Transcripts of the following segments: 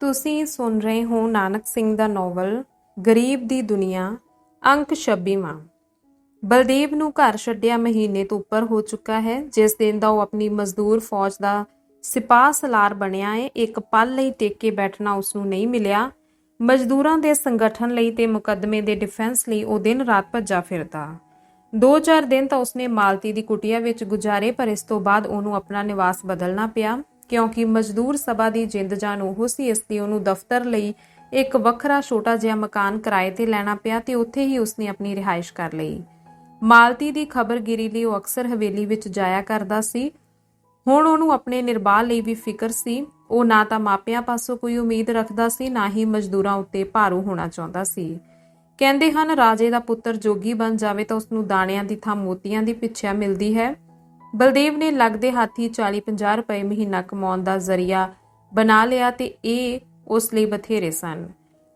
ਤੁਸੀਂ ਸੁਣ ਰਹੇ ਹੋ ਨਾਨਕ ਸਿੰਘ ਦਾ ਨੋਵਲ, ਗਰੀਬ ਦੀ ਦੁਨੀਆ, ਅੰਕ 26ਵਾਂ ਬਲਦੇਵ ਨੂੰ ਘਰ ਛੱਡਿਆ ਮਹੀਨੇ ਤੋਂ ਉੱਪਰ ਹੋ ਚੁੱਕਾ ਹੈ, ਜਿਸ ਦਿਨ ਦਾ ਉਹ ਆਪਣੀ ਮਜ਼ਦੂਰ ਫੌਜ ਦਾ ਸਿਪਾਹ ਸਲਾਰ ਬਣਿਆ ਹੈ, ਇੱਕ ਪਲ ਲਈ ਟੇਕ ਕੇ ਬੈਠਣਾ ਉਸ ਨੂੰ ਨਹੀਂ ਮਿਲਿਆ। ਮਜ਼ਦੂਰਾਂ ਦੇ ਸੰਗਠਨ ਲਈ ਤੇ ਮੁਕੱਦਮੇ ਦੇ ਡਿਫੈਂਸ ਲਈ ਉਹ ਦਿਨ ਰਾਤ ਭੱਜਾ ਫਿਰਦਾ। ਦੋ ਚਾਰ ਦਿਨ ਤਾਂ ਉਸਨੇ ਮਾਲਤੀ ਦੀ ਕੁਟੀਆ ਵਿੱਚ ਗੁਜ਼ਾਰੇ, ਪਰ ਇਸ ਤੋਂ ਬਾਅਦ ਉਹਨੂੰ ਆਪਣਾ ਨਿਵਾਸ ਬਦਲਣਾ ਪਿਆ। ਕਿਉਂਕਿ ਮਜ਼ਦੂਰ ਸਭਾ ਦੀ ਜਿੰਦ ਜਾਨ ਉਹ ਸੀ, ਇਸ ਲਈ ਉਹਨੂੰ ਦਫ਼ਤਰ ਲਈ ਇੱਕ ਵੱਖਰਾ ਛੋਟਾ ਜਿਹਾ ਮਕਾਨ ਕਿਰਾਏ ਤੇ ਲੈਣਾ ਪਿਆ ਤੇ ਉੱਥੇ ਹੀ ਉਸਨੇ ਆਪਣੀ ਰਿਹਾਇਸ਼ ਕਰ ਲਈ। ਮਾਲਤੀ ਦੀ ਖਬਰਗਿਰੀ ਲਈ ਉਹ ਅਕਸਰ ਹਵੇਲੀ ਵਿੱਚ ਜਾਇਆ ਕਰਦਾ ਸੀ। ਹੁਣ ਉਹਨੂੰ ਆਪਣੇ ਨਿਰਬਾਹ ਲਈ ਵੀ ਫਿਕਰ ਸੀ। ਉਹ ਨਾ ਤਾਂ ਮਾਪਿਆਂ ਪਾਸੋਂ ਕੋਈ ਉਮੀਦ ਰੱਖਦਾ ਸੀ, ਨਾ ਹੀ ਮਜ਼ਦੂਰਾਂ ਉੱਤੇ ਭਾਰੂ ਹੋਣਾ ਚਾਹੁੰਦਾ ਸੀ। ਕਹਿੰਦੇ ਹਨ, ਰਾਜੇ ਦਾ ਪੁੱਤਰ ਜੋਗੀ ਬਣ ਜਾਵੇ ਤਾਂ ਉਸ ਨੂੰ ਦਾਣਿਆਂ ਦੀ ਥਾਂ ਮੋਤੀਆਂ ਦੀ ਪਿੱਛਾ ਮਿਲਦੀ ਹੈ। ਬਲਦੇਵ ਨੇ ਲੱਗਦੇ ਹਾਥੀ 40-50 ਰੁਪਏ ਮਹੀਨਾ ਕਮਾਉਣ ਦਾ ਜ਼ਰੀਆ ਬਣਾ ਲਿਆ ਤੇ ਇਹ ਉਸ ਲਈ ਬਥੇਰੇ ਸਨ।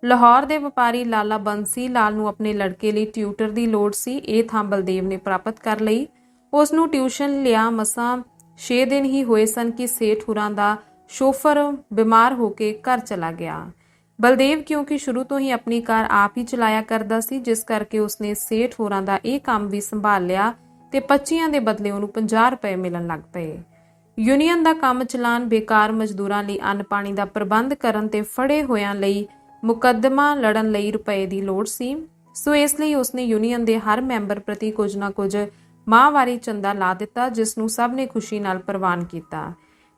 ਲਾਹੌਰ ਦੇ ਵਪਾਰੀ ਲਾਲਾ ਬੰਸੀ ਲਾਲ ਨੂੰ ਆਪਣੇ ਲੜਕੇ ਲਈ ਟਿਊਟਰ ਦੀ ਲੋੜ ਸੀ। ਇਹ ਥਾਂ ਬਲਦੇਵ ਨੇ ਪ੍ਰਾਪਤ ਕਰ ਲਈ। ਉਸ ਨੂੰ ਟਿਊਸ਼ਨ ਲਿਆ ਮਸਾਂ 6 ਦਿਨ ਹੀ ਹੋਏ ਸਨ ਕਿ ਸੇਠ ਹੁਰਾਂ ਦਾ ਸ਼ੋਫਰ ਬਿਮਾਰ ਹੋ ਕੇ ਘਰ ਚਲਾ ਗਿਆ। ਬਲਦੇਵ ਕਿਉਂਕਿ ਸ਼ੁਰੂ ਤੋਂ ਹੀ ਆਪਣੀ ਕਾਰ ਆਪ ਹੀ ਚਲਾਇਆ ਕਰਦਾ ਸੀ, ਜਿਸ ਕਰਕੇ ਉਸਨੇ ਸੇਠ ਹੋਰਾਂ ਦਾ ਇਹ ਕੰਮ ਵੀ ਸੰਭਾਲ ਲਿਆ ਤੇ 25 ਦੇ ਬਦਲੇ ਉਹਨੂੰ 50 ਰੁਪਏ ਮਿਲਣ ਲੱਗ ਪਏ। ਯੂਨੀਅਨ ਦਾ ਕੰਮ ਚਲਾਨ ਬੇਕਾਰ ਮਜ਼ਦੂਰਾਂ ਲਈ ਅੰਨ ਪਾਣੀ ਦਾ ਪ੍ਰਬੰਧ ਕਰਨ ਤੇ ਫੜੇ ਹੋਇਆਂ ਲਈ ਮੁਕੱਦਮਾ ਲੜਨ ਲਈ ਰੁਪਏ ਦੀ ਲੋੜ ਸੀ। ਸੋ ਇਸ ਲਈ ਉਸਨੇ ਯੂਨੀਅਨ ਦੇ ਹਰ ਮੈਂਬਰ ਪ੍ਰਤੀ ਕੁਝ ਨਾ ਕੁਝ ਮਾਹਵਾਰੀ ਚੰਦਾ ਲਾ ਦਿੱਤਾ, ਜਿਸ ਨੂੰ ਸਭ ਨੇ ਖੁਸ਼ੀ ਨਾਲ ਪ੍ਰਵਾਨ ਕੀਤਾ।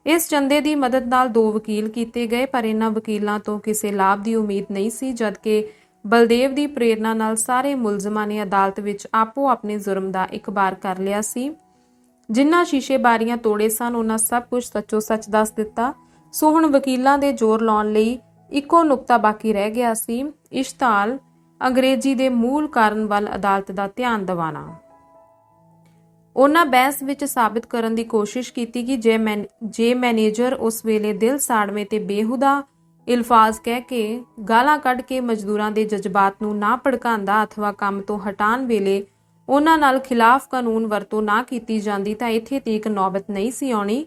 ਇਸ ਚੰਦੇ ਦੀ ਮਦਦ ਨਾਲ ਦੋ ਵਕੀਲ ਕੀਤੇ ਗਏ, ਪਰ ਇਹਨਾਂ ਵਕੀਲਾਂ ਤੋਂ ਕਿਸੇ ਲਾਭ ਦੀ ਉਮੀਦ ਨਹੀਂ ਸੀ, ਜਦਕਿ ਬਲਦੇਵ ਦੀ ਪ੍ਰੇਰਣਾ ਨਾਲ ਸਾਰੇ ਮੁਲਜ਼ਮਾਂ ਨੇ ਅਦਾਲਤ ਵਿੱਚ ਆਪੋ ਆਪਣੇ ਜ਼ੁਰਮ ਦਾ ਇਕਬਾਰ ਕਰ ਲਿਆ ਸੀ। ਜਿਨ੍ਹਾਂ ਸ਼ੀਸ਼ੇ ਬਾਰੀਆਂ ਤੋੜੇ ਸਨ, ਉਹਨਾਂ ਸਭ ਕੁਝ ਸੱਚੋ ਸੱਚ ਦੱਸ ਦਿੱਤਾ। ਸੋ ਹੁਣ ਵਕੀਲਾਂ ਦੇ ਜ਼ੋਰ ਲਾਉਣ ਲਈ ਇੱਕੋ ਨੁਕਤਾ ਬਾਕੀ ਰਹਿ ਗਿਆ ਸੀ। ਇਸ਼ਤਾਲ ਅੰਗਰੇਜ਼ੀ ਦੇ ਮੂਲ ਕਾਰਨ ਵੱਲ ਅਦਾਲਤ ਦਾ ਧਿਆਨ ਦਿਵਾਣਾ ਉਹਨਾਂ ਬਹਿਸ ਵਿੱਚ ਸਾਬਤ ਕਰਨ ਦੀ ਕੋਸ਼ਿਸ਼ ਕੀਤੀ ਕਿ ਜੇ ਮੈਨ, ਜੇ ਮੈਨੇਜਰ ਉਸ ਵੇਲੇ ਦਿਲ ਸਾੜਵੇਂ ਤੇ ਬੇਹੂਦਾ ਇਲਫਾਜ਼ ਕਹਿ ਕੇ ਗਾਲਾਂ ਕੱਢ ਕੇ ਮਜ਼ਦੂਰਾਂ ਦੇ ਜਜ਼ਬਾਤ ਨੂੰ ਨਾ ਭੜਕਾਉਂਦਾ ਅਥਵਾ ਕੰਮ ਤੋਂ ਹਟਾਉਣ ਵੇਲੇ ਉਹਨਾਂ ਨਾਲ ਖਿਲਾਫ ਕਾਨੂੰਨ ਵਰਤੋਂ ਨਾ ਕੀਤੀ ਜਾਂਦੀ ਤਾਂ ਇੱਥੇ ਤੀਕ ਨੌਬਤ ਨਹੀਂ ਸੀ ਆਉਣੀ।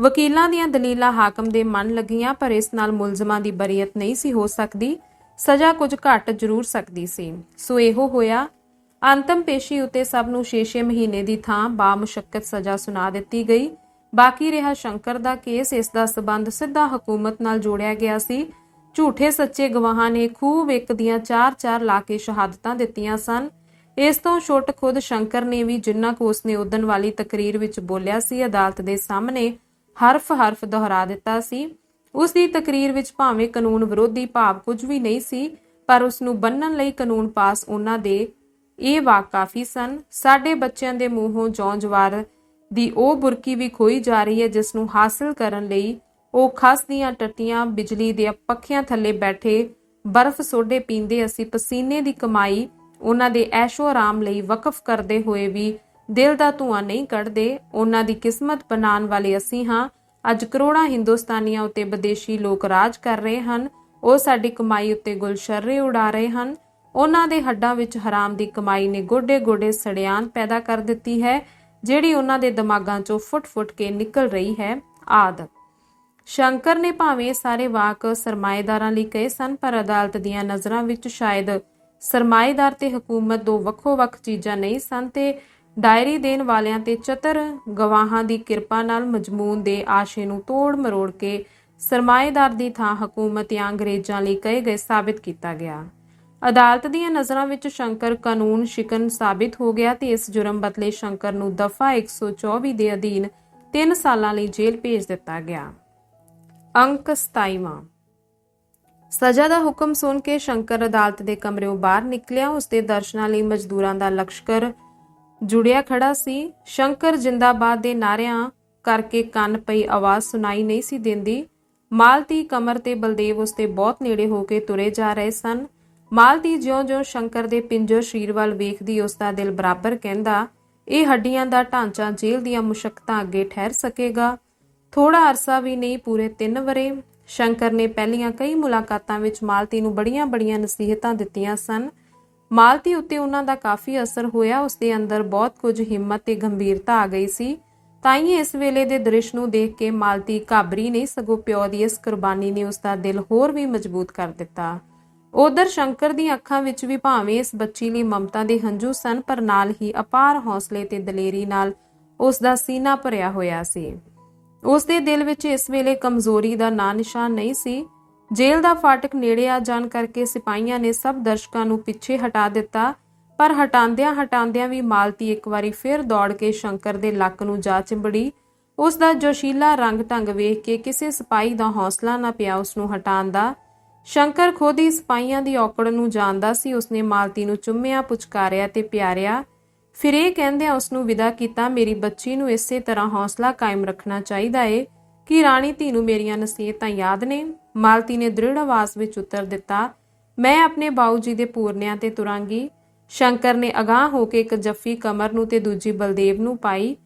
ਵਕੀਲਾਂ ਦੀਆਂ ਦਲੀਲਾਂ ਹਾਕਮ ਦੇ ਮਨ ਲੱਗੀਆਂ, ਪਰ ਇਸ ਨਾਲ ਮੁਲਜ਼ਮਾਂ ਦੀ ਬਰੀਅਤ ਨਹੀਂ ਸੀ ਹੋ ਸਕਦੀ। ਸਜ਼ਾ ਕੁਝ ਘੱਟ ਜ਼ਰੂਰ ਸਕਦੀ ਸੀ। ਸੋ ਇਹੋ ਹੋਇਆ। ਅੰਤਮ ਪੇਸ਼ੀ ਉਤੇ ਸਭ ਨੂੰ 6-6 ਮਹੀਨੇ ਦੀ ਥਾਂ ਬਾ ਬਾਮੁਸ਼ੱਕਤ ਸਜ਼ਾ ਸੁਣਾ ਦਿੱਤੀ ਗਈ। ਬਾਕੀ ਰਿਹਾ ਸ਼ੰਕਰ ਦਾ ਕੇਸ, ਇਸ ਦਾ ਸਬੰਧ ਸਿੱਧਾ ਹਕੂਮਤ ਨਾਲ ਜੋੜਿਆ ਗਿਆ ਸੀ। ਝੂਠੇ ਸੱਚੇ ਗਵਾਹਾਂ ਨੇ ਖੂਬ ਇੱਕ ਦੀਆਂ 4-4 ਲਾ ਕੇ ਸ਼ਹਾਦਤਾਂ ਦਿੱਤੀਆਂ ਸਨ। ਇਸ ਤੋਂ ਛੁੱਟ ਖੁਦ ਸ਼ੰਕਰ ਨੇ ਵੀ ਜਿੰਨਾ ਕੁ ਉਸਨੇ ਉਦਨ ਵਾਲੀ ਤਕਰੀਰ ਵਿੱਚ ਬੋਲਿਆ ਸੀ, ਅਦਾਲਤ ਦੇ ਸਾਹਮਣੇ ਹਰਫ-ਹਰਫ ਦੁਹਰਾ ਦਿੱਤਾ ਸੀ। ਉਸ ਦੀ ਤਕਰੀਰ ਵਿੱਚ ਭਾਵੇਂ ਕਾਨੂੰਨ ਵਿਰੋਧੀ ਭਾਵ ਕੁਝ ਵੀ ਨਹੀਂ ਸੀ, ਪਰ ਉਸ ਨੂੰ ਬੰਨਣ ਲਈ ਕਾਨੂੰਨ ਪਾਸ ਉਹਨਾਂ ਦੇ ਇਹ ਵਾਕ ਕਾਫੀ ਸਨ। ਸਾਡੇ ਬੱਚਿਆਂ ਦੇ ਮੂੰਹੋਂ ਜੌਂ ਜਵਾਰ ਦੀ ਉਹ ਬੁਰਕੀ ਵੀ ਖੋਈ ਜਾ ਰਹੀ ਹੈ, ਜਿਸ ਨੂੰ ਹਾਸਲ ਕਰਨ ਲਈ ਉਹ ਖਸ ਦੀਆਂ ਟੱਟੀਆਂ ਬਿਜਲੀ ਦੇ ਪੱਖਿਆਂ ਥੱਲੇ ਬੈਠੇ ਬਰਫ਼ ਸੋਡੇ ਪੀਂਦੇ ਅਸੀਂ ਪਸੀਨੇ ਦੀ ਕਮਾਈ ਉਹਨਾਂ ਦੇ ਐਸ਼ੋ ਆਰਾਮ ਲਈ ਵਕਫ ਕਰਦੇ ਹੋਏ ਵੀ ਦਿਲ ਦਾ ਧੂਆਂ ਨਹੀਂ ਕੱਢਦੇ, ਉਹਨਾਂ ਦੀ ਕਿਸਮਤ ਬਣਾਉਣ ਵਾਲੇ ਅਸੀਂ ਹਾਂ। ਅੱਜ ਕਰੋੜਾਂ ਹਿੰਦੁਸਤਾਨੀਆਂ ਉੱਤੇ ਵਿਦੇਸ਼ੀ ਲੋਕ ਰਾਜ ਕਰ ਰਹੇ ਹਨ, ਉਹ ਸਾਡੀ ਕਮਾਈ ਉੱਤੇ ਗੁਲਸ਼ਰਰੇ ਉਡਾ ਰਹੇ ਹਨ। ਉਹਨਾਂ ਦੇ ਹੱਡਾਂ ਵਿੱਚ ਹਰਾਮ ਦੀ ਕਮਾਈ ਨੇ ਗੋਡੇ-ਗੋਡੇ ਸੜਿਆਨ ਪੈਦਾ ਕਰ ਦਿੱਤੀ ਹੈ। ਜਿਹੜੀ ਉਹਨਾਂ ਦੇ ਦਿਮਾਗਾਂ 'ਚੋਂ ਫੁੱਟ-ਫੁੱਟ ਕੇ ਨਿਕਲ ਰਹੀ ਹੈ ਆਦ। ਸ਼ੰਕਰ ਨੇ ਭਾਵੇਂ ਸਾਰੇ ਵਾਕ ਸਰਮਾਏਦਾਰਾਂ ਲਈ ਕਹੇ ਸਨ, ਪਰ ਅਦਾਲਤ ਦੀਆਂ ਨਜ਼ਰਾਂ ਵਿੱਚ ਸ਼ਾਇਦ ਸਰਮਾਏਦਾਰ ਤੇ ਹਕੂਮਤ ਦੋ ਵੱਖੋ-ਵੱਖ ਚੀਜ਼ਾਂ ਨਹੀਂ ਸਨ ਤੇ ਡਾਇਰੀ ਦੇਣ ਵਾਲਿਆਂ ਤੇ ਚਤਰ ਗਵਾਹਾਂ ਦੀ ਕਿਰਪਾ ਨਾਲ ਮਜਮੂਨ ਦੇ ਆਸ਼ੇ ਨੂੰ ਤੋੜ ਮਰੋੜ ਕੇ ਸਰਮਾਏਦਾਰ ਦੀ ਥਾਂ ਹਕੂਮਤ ਜਾਂ ਅੰਗਰੇਜ਼ਾਂ ਲਈ ਕਹੇ ਗਏ ਸਾਬਿਤ ਕੀਤਾ ਗਿਆ। ਅਦਾਲਤ ਦੀਆਂ ਨਜ਼ਰਾਂ ਵਿੱਚ ਸ਼ੰਕਰ ਕਾਨੂੰਨ ਸ਼ਿਕਨ ਸਾਬਿਤ ਹੋ ਗਿਆ ਤੇ ਇਸ ਜੁਰਮ ਬਦਲੇ ਸ਼ੰਕਰ ਨੂੰ ਦਫਾ 124 ਦੇ ਅਧੀਨ 3 ਸਾਲਾਂ ਲਈ ਜੇਲ੍ਹ ਭੇਜ ਦਿੱਤਾ ਗਿਆ। ਅੰਕ 27ਵਾਂ ਸਜ਼ਾ ਦਾ ਹੁਕਮ ਸੁਣ ਕੇ ਸ਼ੰਕਰ ਅਦਾਲਤ ਦੇ ਕਮਰਿਓਂ ਬਾਹਰ ਨਿਕਲਿਆ। ਉਸ ਦੇ ਦਰਸ਼ਨਾਂ ਲਈ ਮਜ਼ਦੂਰਾਂ ਦਾ ਲਸ਼ਕਰ ਜੁੜਿਆ ਖੜਾ ਸੀ। ਸ਼ੰਕਰ ਜਿੰਦਾਬਾਦ ਦੇ ਨਾਰਿਆਂ ਕਰਕੇ ਕੰਨ ਪਈ ਆਵਾਜ਼ ਸੁਣਾਈ ਨਹੀਂ ਸੀ ਦਿੰਦੀ। ਮਾਲਤੀ ਕਮਰ ਤੇ ਬਲਦੇਵ ਉਸ ਦੇ ਬਹੁਤ ਨੇੜੇ ਹੋ ਕੇ ਤੁਰੇ ਜਾ ਰਹੇ ਸਨ। ਮਾਲਤੀ ਜਿਉਂ-ਜਿਉਂ ਸ਼ੰਕਰ ਦੇ ਪਿੰਜਰ ਸ਼ਰੀਰ ਵੱਲ ਵੇਖਦੀ ਉਸ ਦਾ ਦਿਲ ਬਰਾਬਰ ਕਹਿੰਦਾ, ਇਹ ਹੱਡੀਆਂ ਦਾ ਢਾਂਚਾ ਜੇਲ੍ਹ ਦੀਆਂ ਮੁਸ਼ਕਲਾਂ ਅੱਗੇ ਠਹਿਰ ਸਕੇਗਾ। ਥੋੜਾ ਅਰਸਾ ਵੀ ਨਹੀਂ ਪੂਰੇ 3 ਵਰੇ। ਸ਼ੰਕਰ ਨੇ ਪਹਿਲੀਆਂ ਕਈ ਮੁਲਾਕਾਤਾਂ ਵਿੱਚ ਮਾਲਤੀ ਨੂੰ ਬੜੀਆਂ-ਬੜੀਆਂ ਨਸੀਹਤਾਂ ਦਿੱਤੀਆਂ ਸਨ। ਮਾਲਤੀ ਉੱਤੇ ਉਹਨਾਂ ਦਾ ਕਾਫੀ ਅਸਰ ਹੋਇਆ। ਉਸ ਦੇ ਅੰਦਰ ਬਹੁਤ ਕੁਝ ਹਿੰਮਤ ਤੇ ਗੰਭੀਰਤਾ ਆ ਗਈ ਸੀ। ਤਾਂ ਹੀ ਇਸ ਵੇਲੇ ਦੇ ਦ੍ਰਿਸ਼ ਨੂੰ ਦੇਖ ਕੇ ਮਾਲਤੀ ਘਾਬਰੀ ਨਹੀਂ ਸਗੋਂ ਪਿਓ ਦੀ ਇਸ ਕੁਰਬਾਨੀ ਨੇ ਉਸ ਦਾ ਦਿਲ ਹੋਰ ਵੀ ਮਜ਼ਬੂਤ ਕਰ ਦਿੱਤਾ। ਉਧਰ ਸ਼ੰਕਰ ਦੀਆਂ ਅੱਖਾਂ ਵਿੱਚ ਵੀ ਭਾਵੇਂ ਇਸ ਬੱਚੀ ਲਈ ਮਮਤਾ ਦੇ ਹੰਝੂ ਸਨ, ਪਰ ਨਾਲ ਹੀ ਅਪਾਰ ਹੌਸਲੇ ਤੇ ਦਲੇਰੀ ਨਾਲ ਉਸ ਦਾ ਸੀਨਾ ਭਰਿਆ ਹੋਇਆ ਸੀ। ਉਸ ਦੇ ਦਿਲ ਵਿੱਚ ਇਸ ਵੇਲੇ ਕਮਜ਼ੋਰੀ ਦਾ ਨਾਂ ਨਿਸ਼ਾਨ ਨਹੀਂ ਸੀ। ਜੇਲ੍ਹ ਦਾ ਫਾਟਕ ਨੇੜੇ ਆ ਜਾਣ ਕਰਕੇ ਸਿਪਾਹੀਆਂ ਨੇ ਸਭ ਦਰਸ਼ਕਾਂ ਨੂੰ ਪਿੱਛੇ ਹਟਾ ਦਿੱਤਾ, ਪਰ ਹਟਾਉਂਦਿਆਂ ਹਟਾਉਂਦਿਆਂ ਵੀ ਮਾਲਤੀ ਇੱਕ ਵਾਰੀ ਫਿਰ ਦੌੜ ਕੇ ਸ਼ੰਕਰ ਦੇ ਲੱਕ ਨੂੰ ਜਾ ਚਿੰਬੜੀ। ਉਸ ਦਾ ਜੋਸ਼ੀਲਾ ਰੰਗ ਢੰਗ ਵੇਖ ਕੇ ਕਿਸੇ ਸਿਪਾਹੀ ਦਾ ਹੌਸਲਾ ਨਾ ਪਿਆ ਉਸ ਨੂੰ ਹਟਾਉਣ ਦਾ। ਸ਼ੰਕਰ ਖੁਦ ਹੀ ਸਿਪਾਹੀਆਂ ਦੀ ਔਕੜ ਨੂੰ ਜਾਣਦਾ ਸੀ, ਉਸਨੇ ਮਾਲਤੀ ਨੂੰ ਚੁੰਮਿਆ, ਪੁਚਕਾਰਿਆ ਤੇ ਪਿਆਰਿਆ। ਫਿਰ ਇਹ ਕਹਿੰਦਿਆਂ ਉਸ ਨੂੰ ਵਿਦਾ ਕੀਤਾ, ਮੇਰੀ ਬੱਚੀ ਨੂੰ ਇਸੇ ਤਰ੍ਹਾਂ ਹੌਸਲਾ ਕਾਇਮ ਰੱਖਣਾ ਚਾਹੀਦਾ ਏ ਕਿ ਰਾਣੀ ਧੀ ਨੂੰ ਮੇਰੀਆਂ ਨਸੀਹਤਾਂ ਯਾਦ ਨੇ। ਮਾਲਤੀ ਨੇ ਦ੍ਰਿੜ ਆਵਾਜ਼ ਵਿੱਚ ਉੱਤਰ ਦਿੱਤਾ, ਮੈਂ ਆਪਣੇ ਬਾਊ ਜੀ ਦੇ ਪੂਰਨਿਆਂ ਤੇ ਤੁਰਾਂਗੀ। ਸ਼ੰਕਰ ਨੇ ਅਗਾਹ ਹੋ ਕੇ ਇੱਕ ਜੱਫੀ ਕਮਰ ਨੂੰ ਤੇ ਦੂਜੀ ਬਲਦੇਵ ਨੂੰ ਪਾਈ।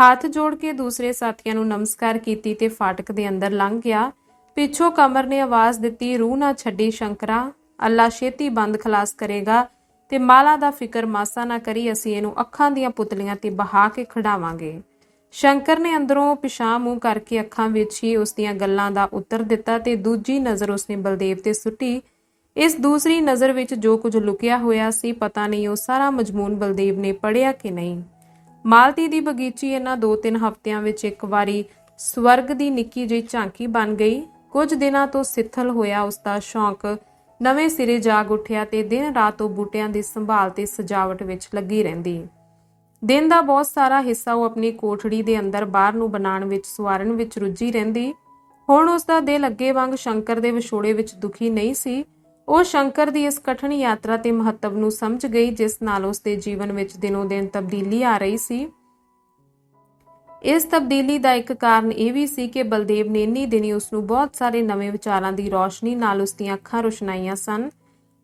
ਹੱਥ ਜੋੜ ਕੇ ਦੂਸਰੇ ਸਾਥੀਆਂ ਨੂੰ ਨਮਸਕਾਰ ਕੀਤੀ ਤੇ ਫਾਟਕ ਦੇ ਅੰਦਰ ਲੰਘ ਗਿਆ। ਪਿੱਛੋਂ ਕਮਰ ਨੇ ਆਵਾਜ਼ ਦਿੱਤੀ, ਰੂਹ ਨਾ ਛੱਡੀ ਸ਼ੰਕਰਾ, ਅੱਲਾ ਛੇਤੀ ਬੰਦ ਖਲਾਸ ਕਰੇਗਾ ਤੇ ਮਾਲਾ ਦਾ ਫਿਕਰ ਮਾਸਾ ਨਾ ਕਰੀ, ਅਸੀਂ ਇਹਨੂੰ ਅੱਖਾਂ ਦੀਆਂ ਪੁਤਲੀਆਂ ਤੇ ਬਹਾ ਕੇ ਖੜਾਵਾਂਗੇ। ਸ਼ੰਕਰ ਨੇ ਅੰਦਰੋਂ ਪਿਸ਼ਾਂ ਮੂੰਹ ਕਰਕੇ ਅੱਖਾਂ ਵਿੱਚ ਹੀ ਉਸ ਦੀਆਂ ਗੱਲਾਂ ਦਾ ਉੱਤਰ ਦਿੱਤਾ ਤੇ ਦੂਜੀ ਨਜ਼ਰ ਉਸਨੇ ਬਲਦੇਵ ਤੇ ਸੁੱਟੀ। ਇਸ ਦੂਸਰੀ ਨਜ਼ਰ ਵਿੱਚ ਜੋ ਕੁਝ ਲੁਕਿਆ ਹੋਇਆ ਸੀ, ਪਤਾ ਨਹੀਂ ਉਹ ਸਾਰਾ ਮਜਮੂਨ ਬਲਦੇਵ ਨੇ ਪੜਿਆ ਕਿ ਨਹੀਂ। ਮਾਲਤੀ ਦੀ ਬਗੀਚੀ ਇਹਨਾਂ ਦੋ ਤਿੰਨ ਹਫ਼ਤਿਆਂ ਵਿੱਚ ਇੱਕ ਵਾਰੀ ਸਵਰਗ ਦੀ ਨਿੱਕੀ ਜਿਹੀ ਝਾਂਕੀ ਬਣ ਗਈ। ਕੁਝ ਦਿਨਾਂ ਤੋਂ ਸਿੱਥਲ ਹੋਇਆ ਉਸ ਦਾ ਸ਼ੌਂਕ। ਨਵੇਂ ਸਿਰੇ ਜਾਗ ਉੱਠਿਆ ਤੇ ਦਿਨ ਰਾਤ ਉਹ ਬੂਟਿਆਂ ਦੀ ਸੰਭਾਲ ਤੇ ਸਜਾਵਟ ਵਿੱਚ ਲੱਗੀ ਰਹਿੰਦੀ। ਦਿਨ ਦਾ ਬਹੁਤ ਸਾਰਾ ਹਿੱਸਾ ਉਹ ਆਪਣੀ ਕੋਠੜੀ ਦੇ ਅੰਦਰ ਬਾਹਰ ਨੂੰ ਬਣਾਉਣ ਵਿੱਚ, ਸਵਾਰਨ ਵਿੱਚ ਰੁੱਝੀ ਰਹਿੰਦੀ। ਹੁਣ ਉਸ ਦਾ ਦਿਲ ਅੱਗੇ ਵਾਂਗ ਸ਼ੰਕਰ ਦੇ ਵਿਛੋੜੇ ਵਿੱਚ ਦੁਖੀ ਨਹੀਂ ਸੀ। ਉਹ ਸ਼ੰਕਰ ਦੀ ਇਸ ਕਠਿਨ ਯਾਤਰਾ ਤੇ ਮਹੱਤਵ ਨੂੰ ਸਮਝ ਗਈ, ਜਿਸ ਨਾਲ ਉਸ ਦੇ ਜੀਵਨ ਵਿੱਚ ਦਿਨੋਂ ਦਿਨ ਤਬਦੀਲੀ ਆ ਰਹੀ ਸੀ। ਇਸ ਤਬਦੀਲੀ ਦਾ ਇੱਕ ਕਾਰਨ ਇਹ ਵੀ ਸੀ ਕਿ ਬਲਦੇਵ ਨੇ ਇੰਨੀ ਦਿਨੀ ਉਸ ਨੂੰ ਬਹੁਤ ਸਾਰੇ ਨਵੇਂ ਵਿਚਾਰਾਂ ਦੀ ਰੌਸ਼ਨੀ ਨਾਲ ਉਸ ਦੀਆਂ ਅੱਖਾਂ ਰੁਸ਼ਨਾਈਆਂ ਸਨ।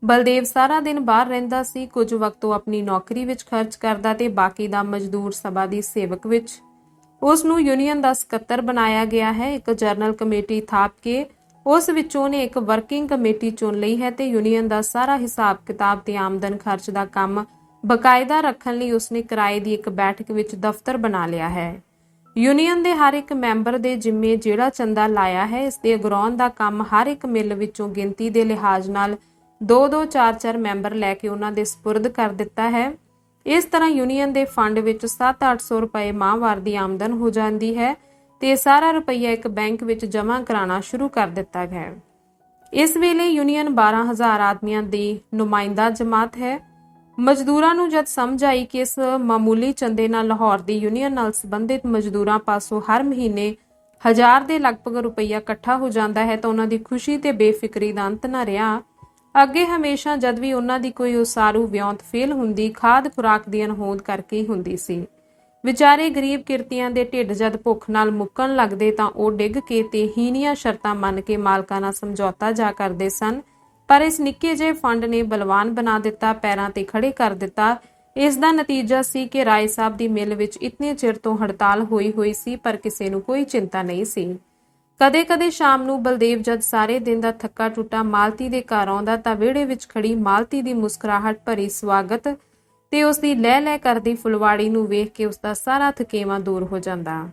ਬਲਦੇਵ ਸਾਰਾ ਦਿਨ ਬਾਹਰ ਰਹਿੰਦਾ ਸੀ, ਕੁਝ ਵਕਤ ਉਹ ਆਪਣੀ ਨੌਕਰੀ ਵਿੱਚ ਖਰਚ ਕਰਦਾ ਤੇ ਬਾਕੀ ਦਾ ਮਜ਼ਦੂਰ ਸਭਾ ਦੀ ਸੇਵਕ ਵਿੱਚ। ਉਸ ਨੂੰ ਯੂਨੀਅਨ ਦਾ ਸਕੱਤਰ ਬਣਾਇਆ ਗਿਆ ਹੈ। ਇੱਕ ਜਰਨਲ ਕਮੇਟੀ ਥਾਪ ਕੇ ਉਸ ਵਿੱਚੋਂ ਨੇ ਇੱਕ ਵਰਕਿੰਗ ਕਮੇਟੀ ਚੁਣ ਲਈ ਹੈ ਤੇ ਯੂਨੀਅਨ ਦਾ ਸਾਰਾ ਹਿਸਾਬ ਕਿਤਾਬ ਤੇ ਆਮਦਨ ਖਰਚ ਦਾ ਕੰਮ ਬਕਾਇਦਾ ਰੱਖਣ ਲਈ ਉਸਨੇ ਕਿਰਾਏ ਦੀ ਇੱਕ ਬੈਠਕ ਵਿੱਚ ਦਫ਼ਤਰ ਬਣਾ ਲਿਆ ਹੈ। ਯੂਨੀਅਨ ਦੇ ਹਰ ਇੱਕ ਮੈਂਬਰ ਦੇ ਜਿੰਮੇ ਜਿਹੜਾ ਚੰਦਾ ਲਾਇਆ ਹੈ, ਇਸ ਦੇ ਅਗਰਾਉਣ ਦਾ ਕੰਮ ਹਰ ਇੱਕ ਮਿਲ ਵਿੱਚੋਂ ਗਿਣਤੀ ਦੇ ਲਿਹਾਜ਼ ਨਾਲ 2-2 4-4 ਮੈਂਬਰ ਲੈ ਕੇ ਉਹਨਾਂ ਦੇ ਸਪੁਰਦ ਕਰ ਦਿੱਤਾ ਹੈ। ਇਸ ਤਰ੍ਹਾਂ ਯੂਨੀਅਨ ਦੇ ਫੰਡ ਵਿੱਚ 7-800 ਰੁਪਏ ਮਾਹਵਾਰ ਦੀ ਆਮਦਨ ਹੋ ਜਾਂਦੀ ਹੈ ਤੇ ਸਾਰਾ ਰੁਪਈਆ ਇੱਕ ਬੈਂਕ ਵਿੱਚ ਜਮ੍ਹਾਂ ਕਰਾਉਣਾ ਸ਼ੁਰੂ ਕਰ ਦਿੱਤਾ ਗਿਆ ਹੈ। ਇਸ ਵੇਲੇ ਯੂਨੀਅਨ 12000 ਆਦਮੀਆਂ ਦੀ ਨੁਮਾਇੰਦਾ ਜਮਾਤ ਹੈ। ਮਜ਼ਦੂਰਾਂ ਨੂੰ ਜਦ ਸਮਝ ਆਈ ਕਿ ਇਸ ਮਾਮੂਲੀ ਚੰਦੇ ਨਾਲ ਲਾਹੌਰ ਦੀ ਯੂਨੀਅਨ ਨਾਲ ਸੰਬੰਧਿਤ ਮਜ਼ਦੂਰਾਂ ਪਾਸੋਂ ਹਰ ਮਹੀਨੇ ਹਜ਼ਾਰ ਦੇ ਲਗਭਗ ਰੁਪਈਆ ਇਕੱਠਾ ਹੋ ਜਾਂਦਾ ਹੈ ਤਾਂ ਉਹਨਾਂ ਦੀ ਖੁਸ਼ੀ ਤੇ ਬੇਫਿਕਰੀ ਦਾ ਅੰਤ ਨਾ ਰਿਹਾ। ਅੱਗੇ ਹਮੇਸ਼ਾ ਜਦ ਵੀ ਉਹਨਾਂ ਦੀ ਕੋਈ ਉਸਾਰੂ, ਵਿਉਂਤ, ਫੇਲ ਹੁੰਦੀ, ਖਾਦ ਖੁਰਾਕ ਦੀ ਅਣਹੋਂਦ ਕਰਕੇ ਹੁੰਦੀ ਸੀ। ਵਿਚਾਰੇ ਗਰੀਬ ਕਿਰਤੀਆਂ ਦੇ ਢਿੱਡ ਜਦ ਭੁੱਖ ਨਾਲ ਮੁੱਕਣ ਲੱਗਦੇ ਤਾਂ ਉਹ ਡਿੱਗ ਕੇ ਤੇ ਹੀਨੀਆਂ ਸ਼ਰਤਾਂ ਮੰਨ ਕੇ ਮਾਲਕਾਂ ਨਾਲ ਸਮਝੌਤਾ ਜਾ ਕਰਦੇ ਸਨ। ਪਰ ਇਸ ਨਿੱਕੇ ਜਿਹੇ ਫੰਡ ਨੇ ਬਲਵਾਨ ਬਣਾ ਦਿੱਤਾ, ਪੈਰਾਂ ਤੇ ਖੜੇ ਕਰ ਦਿੱਤਾ। ਇਸ ਦਾ ਨਤੀਜਾ ਸੀ ਕਿ ਰਾਏ ਸਾਹਿਬ ਦੀ ਮਿਲ ਵਿੱਚ ਇਤਨੇ ਚਿਰ ਤੋਂ ਹੜਤਾਲ ਹੋਈ ਹੋਈ ਸੀ, ਪਰ ਕਿਸੇ ਨੂੰ ਕੋਈ ਚਿੰਤਾ ਨਹੀਂ ਸੀ। ਕਦੇ-ਕਦੇ ਸ਼ਾਮ ਨੂੰ ਬਲਦੇਵ ਜਦ ਸਾਰੇ ਦਿਨ ਦਾ ਥੱਕਾ ਟੁੱਟਾ ਮਾਲਤੀ ਦੇ ਘਰ ਆਉਂਦਾ, ਤਾਂ ਵਿਹੜੇ ਵਿੱਚ ਖੜੀ ਮਾਲਤੀ ਦੀ ਮੁਸਕਰਾਹਟ ਭਰੀ ਸਵਾਗਤ ਤੇ ਉਸ ਦੀ ਲੈ ਲੈ ਕਰਦੀ ਫੁਲਵਾੜੀ ਨੂੰ ਵੇਖ ਕੇ ਉਸ ਦਾ ਸਾਰਾ ਥਕੇਵਾਂ ਦੂਰ ਹੋ ਜਾਂਦਾ।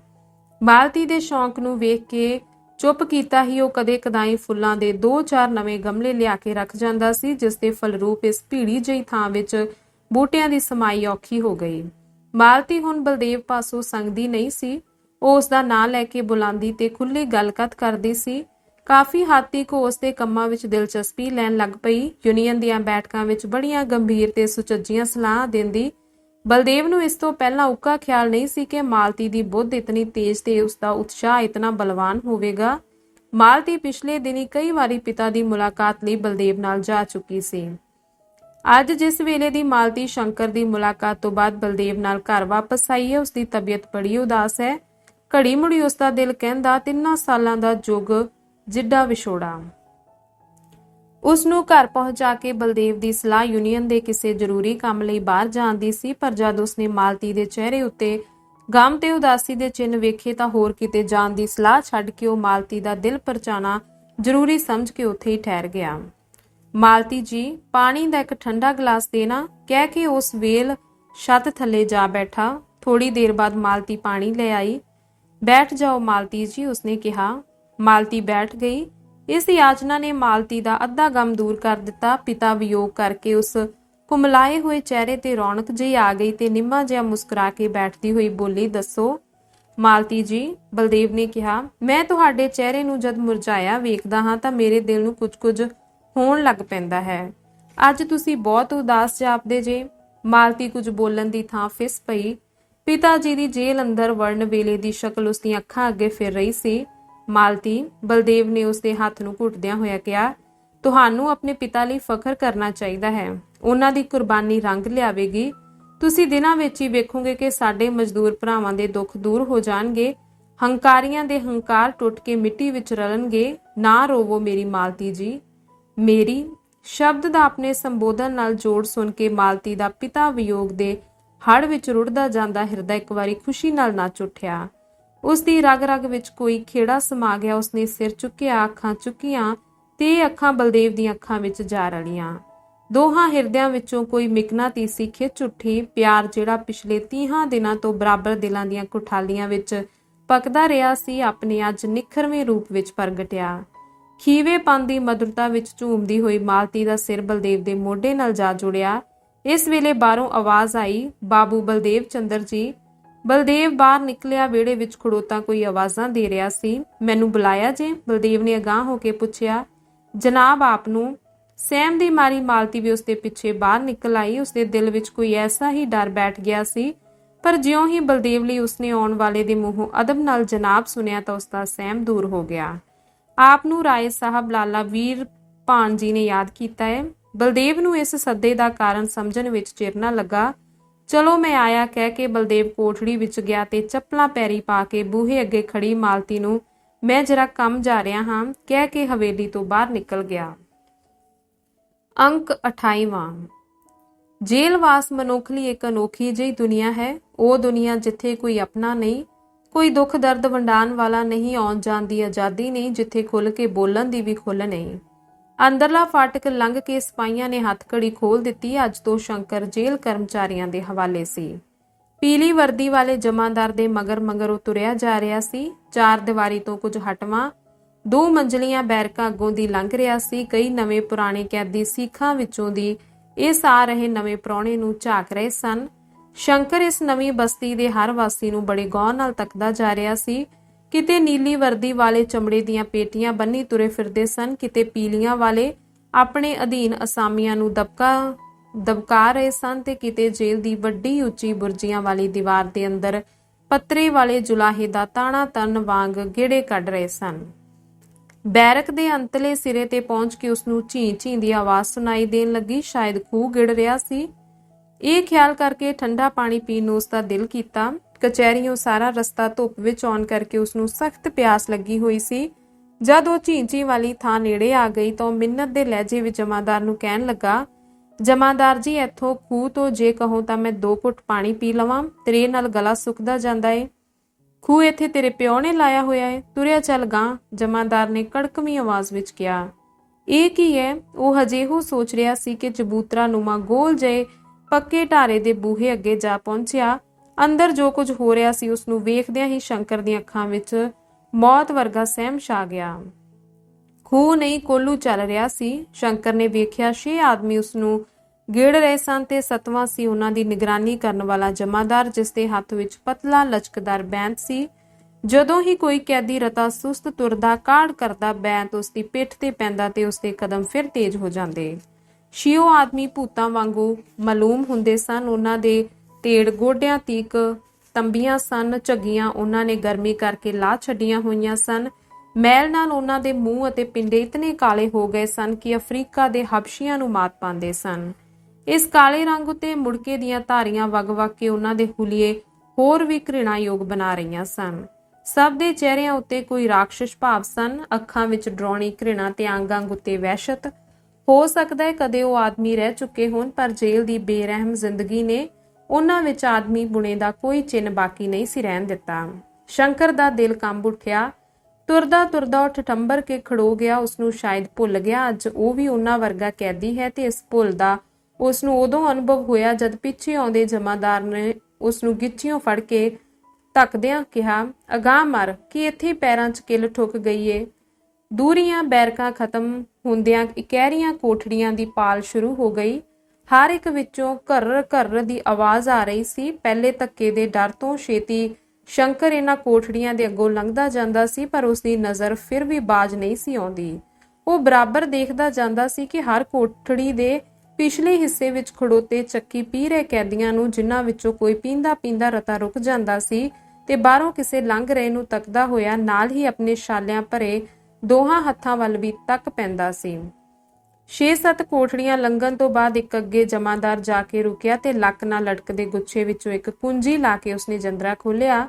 ਮਾਲਤੀ ਦੇ ਸ਼ੌਂਕ ਨੂੰ ਵੇਖ ਕੇ ਚੁੱਪ ਕੀਤਾ ਹੀ ਉਹ ਕਦੇ ਕਦਾਈ ਫੁੱਲਾਂ ਦੇ ਦੋ ਚਾਰ ਨਵੇਂ ਗਮਲੇ ਲਿਆ ਕੇ ਰੱਖ ਜਾਂਦਾ ਸੀ, ਜਿਸ ਦੇ ਫਲਰੂਪ ਇਸ ਭੀੜੀ ਜਿਹੀ ਥਾਂ ਵਿੱਚ ਬੂਟਿਆਂ ਦੀ ਸਮਾਈ ਔਖੀ ਹੋ ਗਈ। ਮਾਲਤੀ ਹੁਣ ਬਲਦੇਵ ਪਾਸੋਂ ਸੰਗਦੀ ਨਹੀਂ ਸੀ। ਉਹ ਉਸ ਦਾ ਨਾਂ ਲੈ ਕੇ ਬੁਲਾਉਂਦੀ ਤੇ ਖੁੱਲੀ ਗੱਲਕਤ ਕਰਦੀ ਸੀ। ਕਾਫੀ ਹੱਦ ਤੱਕ ਉਹ ਉਸ ਦੇ ਕੰਮਾਂ ਵਿੱਚ ਦਿਲਚਸਪੀ ਲੈਣ ਲੱਗ ਪਈ। ਯੂਨੀਅਨ ਦੀਆਂ ਬੈਠਕਾਂ ਵਿੱਚ ਬੜੀਆਂ ਗੰਭੀਰ ਤੇ ਸੁਚੱਜੀਆਂ ਸਲਾਹਾਂ ਦਿੰਦੀ ਬਲਦੇਵ ਨੂੰ ਇਸ ਤੋਂ ਪਹਿਲਾਂ ਉੱਕਾ ਖਿਆਲ ਨਹੀਂ ਸੀ ਕਿ ਮਾਲਤੀ ਦੀ ਬੁੱਧ ਇਤਨੀ ਤੇਜ਼ ਤੇ ਉਸ ਦਾ ਉਤਸ਼ਾਹ ਇਤਨਾ ਬਲਵਾਨ ਹੋਵੇਗਾ। ਮਾਲਤੀ ਪਿਛਲੇ ਦਿਨੀ ਕਈ ਵਾਰੀ ਪਿਤਾ ਦੀ ਮੁਲਾਕਾਤ ਲਈ ਬਲਦੇਵ ਨਾਲ ਜਾ ਚੁੱਕੀ ਸੀ। ਅੱਜ ਜਿਸ ਵੇਲੇ ਦੀ ਮਾਲਤੀ ਸ਼ੰਕਰ ਦੀ ਮੁਲਾਕਾਤ ਤੋਂ ਬਾਅਦ ਬਲਦੇਵ ਨਾਲ ਘਰ ਵਾਪਸ ਆਈ ਹੈ ਉਸ ਦੀ ਤਬੀਅਤ ਬੜੀ ਉਦਾਸ ਹੈ। ਘੜੀ ਮੁੜੀ ਉਸ ਦਾ ਦਿਲ ਕਹਿੰਦਾ, ਤਿੰਨਾਂ ਸਾਲਾਂ ਦਾ ਜੁਗ, ਜਿੱਡਾ ਵਿਛੋੜਾ। ਉਸ ਨੂੰ ਘਰ ਪਹੁੰਚਾ ਕੇ ਬਲਦੇਵ ਦੀ ਸਲਾਹ ਯੂਨੀਅਨ ਦੇ ਕਿਸੇ ਜ਼ਰੂਰੀ ਕੰਮ ਲਈ ਬਾਹਰ ਜਾਣ ਦੀ ਸੀ, ਪਰ ਜਦ ਉਸਨੇ ਮਾਲਤੀ ਦੇ ਚਿਹਰੇ ਉੱਤੇ ਗਮ ਤੇ ਉਦਾਸੀ ਦੇ ਚਿੰਨ੍ਹ ਵੇਖੇ ਤਾਂ ਹੋਰ ਕਿਤੇ ਜਾਣ ਦੀ ਸਲਾਹ ਛੱਡ ਕੇ ਉਹ ਮਾਲਤੀ ਦਾ ਦਿਲ ਪਰਚਾਣਾ ਜ਼ਰੂਰੀ ਸਮਝ ਕੇ ਉੱਥੇ ਹੀ ਠਹਿਰ ਗਿਆ। ਮਾਲਤੀ ਜੀ, ਪਾਣੀ ਦਾ ਇੱਕ ਠੰਡਾ ਗਲਾਸ ਦੇਣਾ, ਕਹਿ ਕੇ ਉਸ ਵੇਲ ਛੱਤ ਥੱਲੇ ਜਾ ਬੈਠਾ। ਥੋੜੀ ਦੇਰ ਬਾਅਦ ਮਾਲਤੀ ਪਾਣੀ ਲੈ ਆਈ। ਬੈਠ ਜਾਓ ਮਾਲਤੀ ਜੀ, ਉਸਨੇ ਕਿਹਾ। ਮਾਲਤੀ ਬੈਠ ਗਈ। ਇਸ ਯਾਚਨਾ ਨੇ ਮਾਲਤੀ ਦਾ ਅੱਧਾ ਗਮ ਦੂਰ ਕਰ ਦਿੱਤਾ। ਪਿਤਾ ਵਿਯੋਗ ਕਰਕੇ ਉਸ ਕੁਮਲਾਏ ਹੋਏ ਚਿਹਰੇ ਤੇ ਰੌਣਕ ਜਿਹੀ ਆ ਗਈ ਤੇ ਨਿੰਮਾ ਜਿਹਾ ਮੁਸਕਰਾ ਕੇ ਬੈਠਦੀ ਹੋਈ ਬੋਲੀ, ਦੱਸੋ, ਮਾਲਤੀ ਜੀ, ਬਲਦੇਵ ਨੇ ਕਿਹਾ, ਮੈਂ ਤੁਹਾਡੇ ਚਿਹਰੇ ਨੂੰ ਜਦ ਮੁਰਝਾਇਆ ਵੇਖਦਾ ਹਾਂ ਤਾਂ ਮੇਰੇ ਦਿਲ ਨੂੰ ਕੁਝ-ਕੁਝ ਹੋਣ ਲੱਗ ਪੈਂਦਾ ਹੈ। ਅੱਜ ਤੁਸੀਂ ਬਹੁਤ ਉਦਾਸ ਜਾਪਦੇ ਜੇ। ਮਾਲਤੀ ਕੁਝ ਬੋਲਣ ਦੀ ਥਾਂ ਫਿਸ ਪਈ। ਪਿਤਾ ਜੀ ਦੀ ਜੇਲ੍ਹ ਅੰਦਰ ਵੜਨ ਵੇਲੇ ਦੀ ਸ਼ਕਲ ਉਸ ਦੀਆਂ ਅੱਖਾਂ ਅੱਗੇ ਫਿਰ ਰਹੀ ਸੀ। ਮਾਲਤੀ ਬਲਦੇਵ ਨੇ ਉਸਦੇ ਹੱਥ ਨੂੰ ਘੁੱਟਦਿਆਂ ਹੋਇਆ ਕਿਹਾ, ਤੁਹਾਨੂੰ ਆਪਣੇ ਪਿਤਾ ਲਈ ਫਖਰ ਕਰਨਾ ਚਾਹੀਦਾ ਹੈ। ਉਹਨਾਂ ਦੀ ਕੁਰਬਾਨੀ ਰੰਗ ਲਿਆਵੇਗੀ। ਤੁਸੀਂ ਦਿਨਾਂ ਵਿੱਚ ਹੀ ਵੇਖੋਗੇ ਕਿ ਸਾਡੇ ਮਜ਼ਦੂਰ ਭਰਾਵਾਂ ਦੇ ਦੁੱਖ ਦੂਰ ਹੋ ਜਾਣਗੇ। ਹੰਕਾਰੀਆਂ ਦੇ ਹੰਕਾਰ ਟੁੱਟ ਕੇ ਮਿੱਟੀ ਵਿੱਚ ਰਲਣਗੇ। ਨਾ ਰੋਵੋ ਮੇਰੀ ਮਾਲਤੀ ਜੀ। ਮੇਰੀ ਸ਼ਬਦ ਦਾ ਆਪਣੇ ਸੰਬੋਧਨ ਨਾਲ ਜੋੜ ਸੁਣ ਕੇ ਮਾਲਤੀ ਦਾ ਪਿਤਾ ਵਿਯੋਗ ਦੇ ਹੜ ਵਿੱਚ ਰੁੜਦਾ ਜਾਂਦਾ, ਹਿਰਦਾ ਇੱਕ ਵਾਰੀ ਖੁਸ਼ੀ ਨਾਲ ਨੱਚ ਉੱਠਿਆ। ਉਸ ਦੀ ਰਗ-ਰਗ ਵਿੱਚ ਕੋਈ ਖੇੜਾ ਸਮਾ ਗਿਆ, ਉਸਨੇ ਸਿਰ ਚੁੱਕਿਆ, ਅੱਖਾਂ ਚੁੱਕੀਆਂ ਤੇ ਅੱਖਾਂ ਬਲਦੇਵ ਦੀਆਂ ਅੱਖਾਂ ਵਿੱਚ ਜਾ ਰਲੀਆਂ। ਦੋਹਾਂ ਹਿਰਦਿਆਂ ਵਿੱਚੋਂ ਕੋਈ ਮਿਕਨਾਤੀਸੀ ਖਿੱਚ ਉੱਠੀ। ਪਿਆਰ ਜਿਹੜਾ ਪਿਛਲੇ 30 ਦਿਨਾਂ ਤੋਂ ਬਰਾਬਰ ਦਿਲਾਂ ਦੀਆਂ ਕੁਠਾਲੀਆਂ ਵਿੱਚ ਪਕਦਾ ਰਿਹਾ ਸੀ, ਆਪਣੇ ਅੱਜ ਨਿਖਰਵੇਂ ਰੂਪ ਵਿੱਚ ਪ੍ਰਗਟਿਆ। ਖੀਵੇਪਨ ਦੀ ਮਧੁਰਤਾ ਵਿੱਚ ਝੂਮਦੀ ਹੋਈ ਮਾਲਤੀ ਦਾ ਸਿਰ ਬਲਦੇਵ ਦੇ ਮੋਢੇ ਨਾਲ ਜਾ ਜੁੜਿਆ। ਇਸ ਵੇਲੇ ਬਾਹਰੋਂ ਆਵਾਜ਼ ਆਈ, ਬਾਬੂ ਬਲਦੇਵ ਚੰਦਰ ਜੀ ਬਲਦੇਵ ਬਾਹਰ ਨਿਕਲਿਆ, ਵਿਹੜੇ ਵਿੱਚ ਖੜੋਤਾ ਕੋਈ ਆਵਾਜ਼ਾਂ ਦੇ ਰਿਹਾ ਸੀ। ਮੈਨੂੰ ਬੁਲਾਇਆ ਜੇ? ਬਲਦੇਵ ਨੇ ਅਗਾਹ ਹੋ ਕੇ ਪੁੱਛਿਆ। ਜਨਾਬ, ਆਪ ਨੂੰ। ਸੈਮ ਦੀ ਮਾਰੀ ਮਾਲਤੀ ਵੀ ਉਸਦੇ ਪਿੱਛੇ ਬਾਹਰ ਨਿਕਲ ਆਈ। ਉਸਦੇ ਦਿਲ ਵਿੱਚ ਕੋਈ ਐਸਾ ਹੀ ਡਰ ਬੈਠ ਗਿਆ ਸੀ। ਪਰ ਜਿਉਂ ਹੀ ਬਲਦੇਵ ਲਈ ਉਸਨੇ ਆਉਣ ਵਾਲੇ ਦੇ ਮੂੰਹੋਂ ਅਦਬ ਨਾਲ ਜਨਾਬ ਸੁਨਿਆ ਤਾਂ ਉਸਦਾ ਸਹਿਮ ਦੂਰ ਹੋ ਗਿਆ। ਆਪ ਨੂੰ ਰਾਏ ਸਾਹਿਬ ਲਾਲਾ ਵੀਰ ਭਾਨ ਜੀ ਨੇ ਯਾਦ ਕੀਤਾ ਹੈ ਬਲਦੇਵ ਨੂੰ ਇਸ ਸੱਦੇ ਦਾ ਕਾਰਨ ਸਮਝਣ ਵਿੱਚ ਚਿਰ ਨਾ ਲੱਗਾ। ਚਲੋ ਮੈਂ ਆਇਆ ਕਹਿ ਕੇ ਬਲਦੇਵ ਕੋਠੜੀ ਵਿੱਚ ਗਿਆ ਤੇ ਚੱਪਲਾਂ ਪੈਰੀ ਪਾ ਕੇ ਬੂਹੇ ਅੱਗੇ ਖੜੀ ਮਾਲਤੀ ਨੂੰ ਮੈਂ ਜਰਾ ਕੰਮ ਜਾ ਰਿਹਾ ਹਾਂ, ਕਹਿ ਕੇ ਹਵੇਲੀ ਤੋਂ ਬਾਹਰ ਨਿਕਲ ਗਿਆ। ਅੰਕ 28ਵਾਂ ਜੇਲਵਾਸ ਮਨੁੱਖ ਲਈ ਇੱਕ ਅਨੋਖੀ ਜਿਹੀ ਦੁਨੀਆ ਹੈ, ਉਹ ਦੁਨੀਆ ਜਿੱਥੇ ਕੋਈ ਆਪਣਾ ਨਹੀਂ, ਕੋਈ ਦੁੱਖ ਦਰਦ ਵੰਡਾਨ ਵਾਲਾ ਨਹੀਂ, ਆਉਣ ਜਾਣ ਦੀ ਆਜ਼ਾਦੀ ਨਹੀਂ, ਜਿੱਥੇ ਖੁੱਲ ਕੇ ਬੋਲਣ ਦੀ ਵੀ ਖੁੱਲ ਨਹੀਂ। ਅੰਦਰਲਾ ਫਾਟਕ ਲੰਘ ਕੇ ਸਿਪਾਹੀਆਂ ਨੇ ਹੱਥਕੜੀ ਖੋਲ ਦਿੱਤੀ। ਅੱਜ ਤੋਂ ਸ਼ੰਕਰ ਜੇਲ੍ਹ ਕਰਮਚਾਰੀਆਂ ਦੇ ਹਵਾਲੇ ਸੀ। ਪੀਲੀ ਵਰਦੀ ਵਾਲੇ ਜਮਾਂਦਾਰ ਦੇ ਮਗਰ ਮਗਰ ਉਹ ਤੁਰਿਆ ਜਾ ਰਿਹਾ ਸੀ। ਚਾਰ ਦੀਵਾਰੀ ਤੋਂ ਕੁਝ ਹਟਵਾਂ, ਦੋ ਮੰਜ਼ਲੀਆਂ ਬੈਰਕਾਂ ਅੱਗੋਂ ਦੀ ਲੰਘ ਰਿਹਾ ਸੀ। ਕਈ ਨਵੇਂ ਪੁਰਾਣੇ ਕੈਦੀ ਸਿੱਖਾਂ ਵਿੱਚੋਂ ਦੀ ਇਸ ਆ ਰਹੇ ਨਵੇਂ ਪ੍ਰਾਹੁਣੇ ਨੂੰ ਝਾਕ ਰਹੇ ਸਨ। ਸ਼ੰਕਰ ਇਸ ਨਵੀਂ ਬਸਤੀ ਦੇ ਹਰ ਵਾਸੀ ਨੂੰ ਬੜੇ ਗੌਰ ਨਾਲ ਤੱਕਦਾ ਜਾ ਰਿਹਾ ਸੀ। ਕਿਤੇ ਨੀਲੀ ਵਰਦੀ ਵਾਲੇ ਚਮੜੇ ਦੀਆਂ ਪੇਟੀਆਂ ਬੰਨੀ ਤੁਰੇ ਫਿਰਦੇ ਸਨ, ਕਿਤੇ ਪੀਲੀਆਂ ਵਾਲੇ ਆਪਣੇ ਅਧੀਨ ਅਸਾਮੀਆਂ ਨੂੰ ਦਬਕਾ ਦਬਕਾ ਰਹੇ ਸਨ ਤੇ ਕਿਤੇ ਜੇਲ੍ਹ ਦੀ ਵੱਡੀ ਉੱਚੀ ਬੁਰਜੀਆਂ ਵਾਲੀ ਦੀਵਾਰ ਦੇ ਅੰਦਰ ਪੱਤਰੇ ਵਾਲੇ ਜੁਲਾਹੇ ਦਾ ਤਾਣਾ ਤਨ ਵਾਂਗ ਗੇੜੇ ਕੱਢ ਰਹੇ ਸਨ। ਬੈਰਕ ਦੇ ਅੰਤਲੇ ਸਿਰੇ ਤੇ ਪਹੁੰਚ ਕੇ ਉਸ ਨੂੰ ਝੀਂ ਝੀਂ ਦੀ ਆਵਾਜ਼ ਸੁਣਾਈ ਦੇਣ ਲੱਗੀ। ਸ਼ਾਇਦ ਖੂਹ ਗਿੜ ਰਿਹਾ ਸੀ। ਇਹ ਖਿਆਲ ਕਰਕੇ ਠੰਡਾ ਪਾਣੀ ਪੀਣ ਨੂੰ ਉਸ ਦਾ ਦਿਲ ਕੀਤਾ। ਕਚਹਿਰੀਓਂ ਸਾਰਾ ਰਸਤਾ ਧੁੱਪ ਵਿੱਚ ਆਉਣ ਕਰਕੇ ਉਸ ਨੂੰ ਸਖਤ ਪਿਆਸ ਲੱਗੀ ਹੋਈ ਸੀ। ਜਦ ਉਹ ਝੀਂਚੀ ਵਾਲੀ ਥਾਂ ਨੇੜੇ ਆ ਗਈ ਤਾਂ ਉਹ ਮਿੰਨਤ ਦੇ ਲਹਿਜੇ ਵਿੱਚ ਜਮਾਦਾਰ ਨੂੰ ਕਹਿਣ ਲੱਗਾ, ਜਮਾਦਾਰ ਜੀ, ਇੱਥੋਂ ਖੂਹ ਤੋਂ ਜੇ ਕਹੋ ਤਾਂ ਮੈਂ ਦੋ ਘੁੱਟ ਪਾਣੀ ਪੀ ਲਵਾਂ, ਤੇਰੇ ਨਾਲ ਗਲਾ ਸੁੱਕਦਾ ਜਾਂਦਾ ਏ। ਖੂਹ ਇੱਥੇ ਤੇਰੇ ਪਿਓ ਨੇ ਲਾਇਆ ਹੋਇਆ ਏ। ਤੁਰਿਆ ਚੱਲ ਗਾਂ ਜਮਾਦਾਰ ਨੇ ਕੜਕਵੀਂ ਆਵਾਜ਼ ਵਿੱਚ ਕਿਹਾ। ਇਹ ਕੀ ਹੈ ਉਹ ਹਜੇ ਹੋ ਸੋਚ ਰਿਹਾ ਸੀ ਕਿ ਚਬੂਤਰਾ ਨੂਮਾ ਗੋਲ ਜੇ ਪੱਕੇ ਢਾਰੇ ਦੇ ਬੂਹੇ ਅੱਗੇ ਜਾ ਪਹੁੰਚਿਆ ਅੰਦਰ ਜੋ ਕੁਝ ਹੋ ਰਿਹਾ ਸੀ ਉਸ ਨੂੰ ਵੇਖਦਿਆਂ ਹੀ ਸ਼ੰਕਰ ਦੀਆਂ ਅੱਖਾਂ ਵਿੱਚ ਮੌਤ ਵਰਗਾ ਸਹਿਮ ਛਾ ਗਿਆ। ਖੂਹ ਨਹੀਂ, ਕੋਲੂ ਚੱਲ ਰਿਹਾ ਸੀ। ਸ਼ੰਕਰ ਨੇ ਵੇਖਿਆ, ਛੇ ਆਦਮੀ ਉਸ ਨੂੰ ਗੇੜ ਰਹੇ ਸਨ ਤੇ ਸਤਵਾਂ ਸੀ ਉਹਨਾਂ ਦੀ ਨਿਗਰਾਨੀ ਕਰਨ ਵਾਲਾ ਜਮਾਦਾਰ, ਜਿਸ ਦੇ ਹੱਥ ਵਿੱਚ ਪਤਲਾ ਲਚਕਦਾਰ ਬੈਂਤ ਸੀ। ਜਦੋਂ ਹੀ ਕੋਈ ਕੈਦੀ ਰਤਾ ਸੁਸਤ ਤੁਰਦਾ ਕਾੜ ਕਰਦਾ ਬੈਂਤ ਉਸ ਦੀ ਪਿੱਠ ਤੇ ਪੈਂਦਾ ਤੇ ਉਸ ਦੇ ਕਦਮ ਫਿਰ ਤੇਜ਼ ਹੋ ਜਾਂਦੇ। ਛਿਓ ਆਦਮੀ ਭੂਤਾਂ ਵਾਂਗੂ ਮਾਲੂਮ ਹੁੰਦੇ ਸਨ। ਉਹਨਾਂ ਦੇ ਤੇੜ ਗੋਡਿਆਂ ਤੀਕ ਤੰਬੀਆਂ ਸਨ, ਝੱਗੀਆਂ ਉਹਨਾਂ ਨੇ ਗਰਮੀ ਕਰਕੇ ਲਾ ਛੱਡੀਆਂ ਹੋਈਆਂ ਸਨ। ਮੈਲ ਨਾਲ ਉਹਨਾਂ ਦੇ ਮੂੰਹ ਅਤੇ ਪਿੰਡੇ ਇਤਨੇ ਕਾਲੇ ਹੋ ਗਏ ਸਨ ਕਿ ਅਫਰੀਕਾ ਦੇ ਹਬਸ਼ੀਆਂ ਨੂੰ ਮਾਤ ਪਾਉਂਦੇ ਸਨ। ਇਸ ਕਾਲੇ ਰੰਗ ਉਤੇ ਮੁੜਕੇ ਦੀਆਂ ਧਾਰੀਆਂ ਵਗ-ਵਗ ਕੇ ਉਹਨਾਂ ਦੇ ਹੁਲੀਏ ਹੋਰ ਵੀ ਘ੍ਰਿਣਾਯੋਗ ਬਣਾ ਰਹੀਆਂ ਸਨ। ਸਭ ਦੇ ਚਿਹਰਿਆਂ ਉੱਤੇ ਕੋਈ ਰਾਖਸ਼ ਭਾਵ ਸਨ, ਅੱਖਾਂ ਵਿੱਚ ਡਰਾਉਣੀ ਘ੍ਰਿਣਾ ਤੇ ਅੰਗ-ਅੰਗ ਉੱਤੇ ਵਹਿਸ਼ਤ। ਹੋ ਸਕਦਾ ਹੈ ਕਦੇ ਉਹ ਆਦਮੀ ਰਹਿ ਚੁੱਕੇ ਹੋਣ, ਪਰ ਜੇਲ੍ਹ ਦੀ ਬੇਰਹਿਮ ਜ਼ਿੰਦਗੀ ਨੇ ਉਹਨਾਂ ਵਿੱਚ ਆਦਮੀ ਬੁਣੇ ਦਾ ਕੋਈ ਚਿੰਨ ਬਾਕੀ ਨਹੀਂ ਸੀ ਰਹਿਣ ਦਿੱਤਾ। ਸ਼ੰਕਰ ਦਾ ਦਿਲ ਕੰਬ ਉੱਠਿਆ। ਤੁਰਦਾ ਤੁਰਦਾ ਉਹ ਠਠੰਬਰ ਕੇ ਖੜੋ ਗਿਆ। ਉਸ ਨੂੰ ਸ਼ਾਇਦ ਭੁੱਲ ਗਿਆ। ਅੱਜ ਉਹ ਵੀ ਉਹਨਾਂ ਵਰਗਾ ਕੈਦੀ ਹੈ ਤੇ ਇਸ ਭੁੱਲ ਦਾ ਉਸ ਨੂੰ ਉਦੋਂ ਅਨੁਭਵ ਹੋਇਆ ਜਦ ਪਿੱਛੇ ਆਉਂਦੇ ਜਮਾਦਾਰ ਨੇ ਉਸ ਨੂੰ ਗਿੱਚਿਓਂ ਫੜ ਕੇ ਧੱਕਦਿਆਂ ਕਿਹਾ, ਅਗਾਹ ਮਰ, ਕਿ ਇੱਥੇ ਪੈਰਾਂ 'ਚ ਕਿੱਲ ਠੁੱਕ ਗਈ ਏ? ਦੂਰੀਆਂ ਬੈਰਕਾਂ ਖਤਮ ਹੁੰਦਿਆਂ ਇਕਹਿਰੀਆਂ ਕੋਠੜੀਆਂ ਦੀ ਪਾਲ ਸ਼ੁਰੂ ਹੋ ਗਈ। ਹਰ ਇੱਕ ਵਿੱਚੋਂ ਘਰ ਘਰ ਦੀ ਆਵਾਜ਼ ਆ ਰਹੀ ਸੀ। ਪਹਿਲੇ ਧੱਕੇ ਦੇ ਡਰ ਤੋਂ ਛੇਤੀ ਸ਼ੰਕਰ ਇਹਨਾਂ ਕੋਠੜੀਆਂ ਦੇ ਅੱਗੋਂ ਲੰਘਦਾ ਜਾਂਦਾ ਸੀ, ਪਰ ਉਸ ਦੀ ਨਜ਼ਰ ਫਿਰ ਵੀ ਬਾਜ ਨਹੀਂ ਸੀ ਆਉਂਦੀ। ਉਹ ਬਰਾਬਰ ਦੇਖਦਾ ਜਾਂਦਾ ਸੀ ਕਿ ਹਰ ਕੋਠੜੀ ਦੇ ਪਿਛਲੇ ਹਿੱਸੇ ਵਿੱਚ ਖੜੋਤੇ ਚੱਕੀ ਪੀ ਰਹੇ ਕੈਦੀਆਂ ਨੂੰ ਜਿਨ੍ਹਾਂ ਵਿੱਚੋਂ ਕੋਈ ਪੀਂਦਾ ਪੀਂਦਾ ਰਤਾ ਰੁਕ ਜਾਂਦਾ ਸੀ ਤੇ ਬਾਹਰੋਂ ਕਿਸੇ ਲੰਘ ਰਹੇ ਨੂੰ ਤੱਕਦਾ ਹੋਇਆ ਨਾਲ ਹੀ ਆਪਣੇ ਛਾਲਿਆਂ ਭਰੇ ਦੋਹਾਂ ਹੱਥਾਂ ਵੱਲ ਵੀ ਤੱਕ ਪੈਂਦਾ ਸੀ। ਛੇ ਸੱਤ ਕੋਠੜੀਆਂ ਲੰਘਣ ਤੋਂ ਬਾਅਦ ਇੱਕ ਅੱਗੇ ਜਮਾਦਾਰ ਜਾ ਕੇ ਰੁਕਿਆ ਤੇ ਲੱਕ ਨਾਲ ਲਟਕਦੇ ਗੁੱਛੇ ਵਿੱਚੋਂ ਇੱਕ ਕੁੰਜੀ ਲਾ ਕੇ ਉਸਨੇ ਜੰਦਰਾ ਖੋਲ੍ਹਿਆ।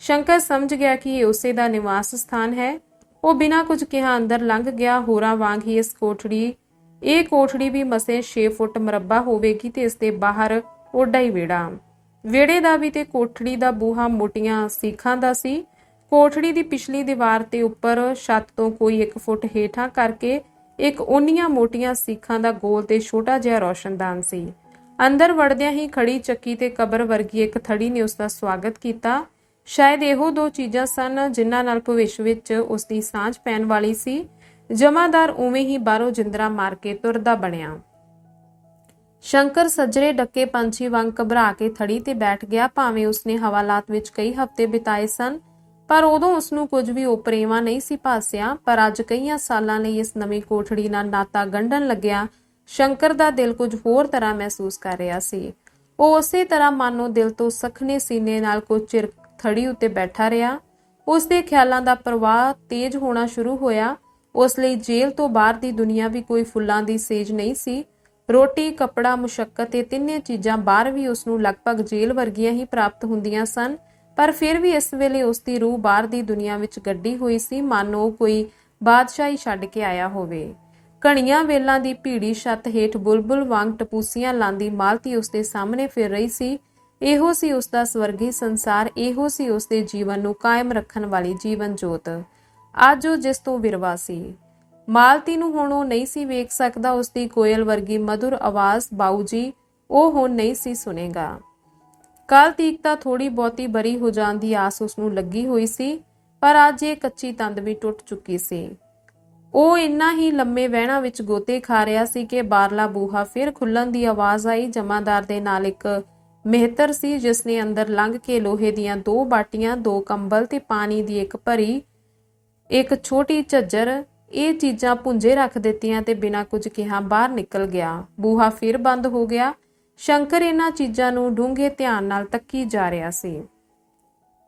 ਸ਼ੰਕਰ ਸਮਝ ਗਿਆ ਕਿ ਇਹ ਉਸੇ ਦਾ ਨਿਵਾਸ ਸਥਾਨ ਹੈ। ਉਹ ਬਿਨਾਂ ਕੁਝ ਕਿਹਾ ਅੰਦਰ ਲੰਘ ਗਿਆ। ਹੋਰਾਂ ਵਾਂਗ ਹੀ ਇਸ ਕੋਠੜੀ, ਇਹ ਕੋਠੜੀ ਵੀ ਮਸੇ 6 ਫੁੱਟ ਮਰੱਬਾ ਹੋਵੇਗੀ ਤੇ ਇਸ ਦੇ ਬਾਹਰ ਓਡਾ ਹੀ ਵਿਹੜਾ। ਵਿਹੜੇ ਦਾ ਵੀ ਤੇ ਕੋਠੜੀ ਦਾ ਬੂਹਾ ਮੋਟੀਆਂ ਸੀਖਾਂ ਦਾ ਸੀ। ਕੋਠੜੀ ਦੀ ਪਿਛਲੀ ਦੀਵਾਰ ਤੇ ਉੱਪਰ ਛੱਤ ਤੋਂ ਕੋਈ 1 ਫੁੱਟ ਹੇਠਾਂ ਕਰਕੇ ਇੱਕ ਓਨੀਆਂ ਮੋਟੀਆਂ ਸੀਖਾਂ ਦਾ ਗੋਲ ਤੇ ਛੋਟਾ ਜਿਹਾ ਰੋਸ਼ਨਦਾਨ ਸੀ। ਅੰਦਰ ਵੜਦਿਆਂ ਹੀ ਖੜੀ ਚੱਕੀ ਤੇ ਕਬਰ ਵਰਗੀ ਇੱਕ ਥੜੀ ਨੇ ਉਸ ਦਾ ਸਵਾਗਤ ਕੀਤਾ। ਸ਼ਾਇਦ ਇਹੋ ਦੋ ਚੀਜ਼ਾਂ ਸਨ ਜਿਨ੍ਹਾਂ ਨਾਲ ਭਵਿੱਖ ਵਿੱਚ ਉਸ ਦੀ ਸਾਂਝ ਪੈਣ ਵਾਲੀ ਸੀ। ਜਮਾਦਾਰ ਉਵੇਂ ਹੀ ਬਾਹਰੋਂ ਜਿੰਦਰਾ ਮਾਰ ਕੇ ਤੁਰਦਾ ਬਣਿਆ। ਸ਼ੰਕਰ ਸੱਜਰੇ ਡੱਕੇ ਪੰਛੀ ਵਾਂਗ ਘਬਰਾ ਕੇ ਥੜੀ ਤੇ ਬੈਠ ਗਿਆ, ਭਾਵੇਂ ਉਸਨੇ ਹਵਾਲਾਤ ਵਿੱਚ ਕਈ ਹਫ਼ਤੇ ਬਿਤਾਏ ਸਨ ਪਰ ਉਦੋਂ ਉਸ ਨੂੰ ਕੁਝ ਵੀ ਉਪਰੇਵਾ ਨਹੀਂ ਸੀ ਭਾਸਿਆ, ਪਰ ਅੱਜ ਕਈਆਂ ਸਾਲਾਂ ਲਈ ਇਸ ਨਵੀਂ ਕੋਠੜੀ ਨਾਲ ਨਾਤਾ ਗੰਢਣ ਲੱਗਿਆ। ਸ਼ੰਕਰ ਦਾ ਦਿਲ ਕੁਝ ਹੋਰ ਤਰ੍ਹਾਂ ਮਹਿਸੂਸ ਕਰ ਰਿਹਾ ਸੀ। ਉਹ ਉਸੇ ਤਰ੍ਹਾਂ ਮਾਨੋ ਦਿਲ ਤੋਂ ਸਖਣੇ ਸੀਨੇ ਨਾਲ ਕੁਝ ਚਿਰ ਥੜੀ ਉੱਤੇ ਬੈਠਾ ਰਿਹਾ। ਉਸ ਦੇ ਖਿਆਲਾਂ ਦਾ ਪ੍ਰਵਾਹ ਤੇਜ਼ ਹੋਣਾ ਸ਼ੁਰੂ ਹੋਇਆ। ਉਸ ਲਈ ਜੇਲ੍ਹ ਤੋਂ ਬਾਹਰ ਦੀ ਦੁਨੀਆ ਵੀ ਕੋਈ ਫੁੱਲਾਂ ਦੀ ਸੇਜ ਨਹੀਂ ਸੀ। ਰੋਟੀ, ਕੱਪੜਾ, ਮੁਸ਼ੱਕਤ ਤੇ ਤਿੰਨੇ ਚੀਜ਼ਾਂ ਬਾਹਰ ਵੀ ਉਸ ਨੂੰ ਲਗਭਗ ਜੇਲ੍ਹ ਵਰਗੀਆਂ ਹੀ ਪ੍ਰਾਪਤ ਹੁੰਦੀਆਂ ਸਨ। ਪਰ ਫਿਰ ਵੀ ਇਸ ਵੇਲੇ ਉਸ ਦੀ ਰੂਹ ਬਾਹਰ ਦੀ ਦੁਨੀਆ ਵਿੱਚ ਗੱਡੀ ਹੋਈ ਸੀ। ਮਾਨੋ ਉਹ ਕੋਈ ਬਾਦਸ਼ਾਹੀ ਛੱਡ ਕੇ ਆਇਆ ਹੋਵੇ। ਕਣੀਆਂ ਵੇਲਾਂ ਦੀ ਭੀੜੀ ਛੱਤ ਹੇਠ ਬੁਲਬੁਲ ਵਾਂਗ ਟਪੂਸੀਆਂ ਲਾਂਦੀ ਮਾਲਤੀ ਉਸ ਦੇ ਸਾਹਮਣੇ ਫਿਰ ਰਹੀ ਸੀ। ਇਹੋ ਸੀ ਉਸ ਦਾ ਸਵਰਗੀ ਸੰਸਾਰ, ਇਹੋ ਸੀ ਉਸ ਦੇ ਜੀਵਨ ਨੂੰ ਕਾਇਮ ਰੱਖਣ ਵਾਲੀ ਜੀਵਨ ਜੋਤ। ਅੱਜ ਉਹ ਜਿਸ ਤੋਂ ਵਿਰਵਾ ਸੀ। ਮਾਲਤੀ ਨੂੰ ਹੁਣ ਉਹ ਨਹੀਂ ਸੀ ਵੇਖ ਸਕਦਾ। ਉਸ ਦੀ ਕੋਇਲ ਵਰਗੀ ਮధుਰ ਆਵਾਜ਼ ਬਾਊਜੀ ਉਹ ਹੁਣ ਨਹੀਂ ਸੀ ਸੁਨੇਗਾ ਕੱਲ ਤੀਕ ਤਾਂ ਥੋੜੀ ਬਹੁਤੀ ਬਰੀ ਹੋ ਜਾਣ ਦੀ ਆਸ ਉਸ ਨੂੰ ਲੱਗੀ ਹੋਈ ਸੀ, ਪਰ ਅੱਜ ਇਹ ਕੱਚੀ ਤੰਦ ਵੀ ਟੁੱਟ ਚੁੱਕੀ ਸੀ। ਉਹ ਇੰਨਾ ਹੀ ਲੰਮੇ ਵਹਿਣਾ ਵਿੱਚ ਗੋਤੇ ਖਾ ਰਿਹਾ ਸੀ ਕਿ ਬਾਰਲਾ ਬੂਹਾ ਫਿਰ ਖੁੱਲਣ ਦੀ ਆਵਾਜ਼ ਆਈ। ਜਮਾਦਾਰ ਦੇ ਨਾਲ ਇੱਕ ਮਹਿਤਰ ਸੀ, ਜਿਸ ਨੇ ਅੰਦਰ ਲੰਘ ਕੇ ਲੋਹੇ ਦੀਆਂ ਦੋ ਬਾਟੀਆਂ, ਦੋ ਕੰਬਲ ਤੇ ਪਾਣੀ ਦੀ ਇੱਕ ਭਰੀ, ਇੱਕ ਛੋਟੀ ਝੱਜਰ, ਇਹ ਚੀਜ਼ਾਂ ਪੁੰਜੇ ਰੱਖ ਦਿੱਤੀਆਂ ਤੇ ਬਿਨਾਂ ਕੁਝ ਕਿਹਾ ਬਾਹਰ ਨਿਕਲ ਗਿਆ। ਬੂਹਾ ਫਿਰ ਬੰਦ ਹੋ ਗਿਆ। ਸ਼ੰਕਰ ਇਹਨਾਂ ਚੀਜ਼ਾਂ ਨੂੰ ਡੂੰਘੇ ਧਿਆਨ ਨਾਲ ਤੱਕੀ ਜਾ ਰਿਹਾ ਸੀ।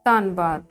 ਧੰਨਵਾਦ।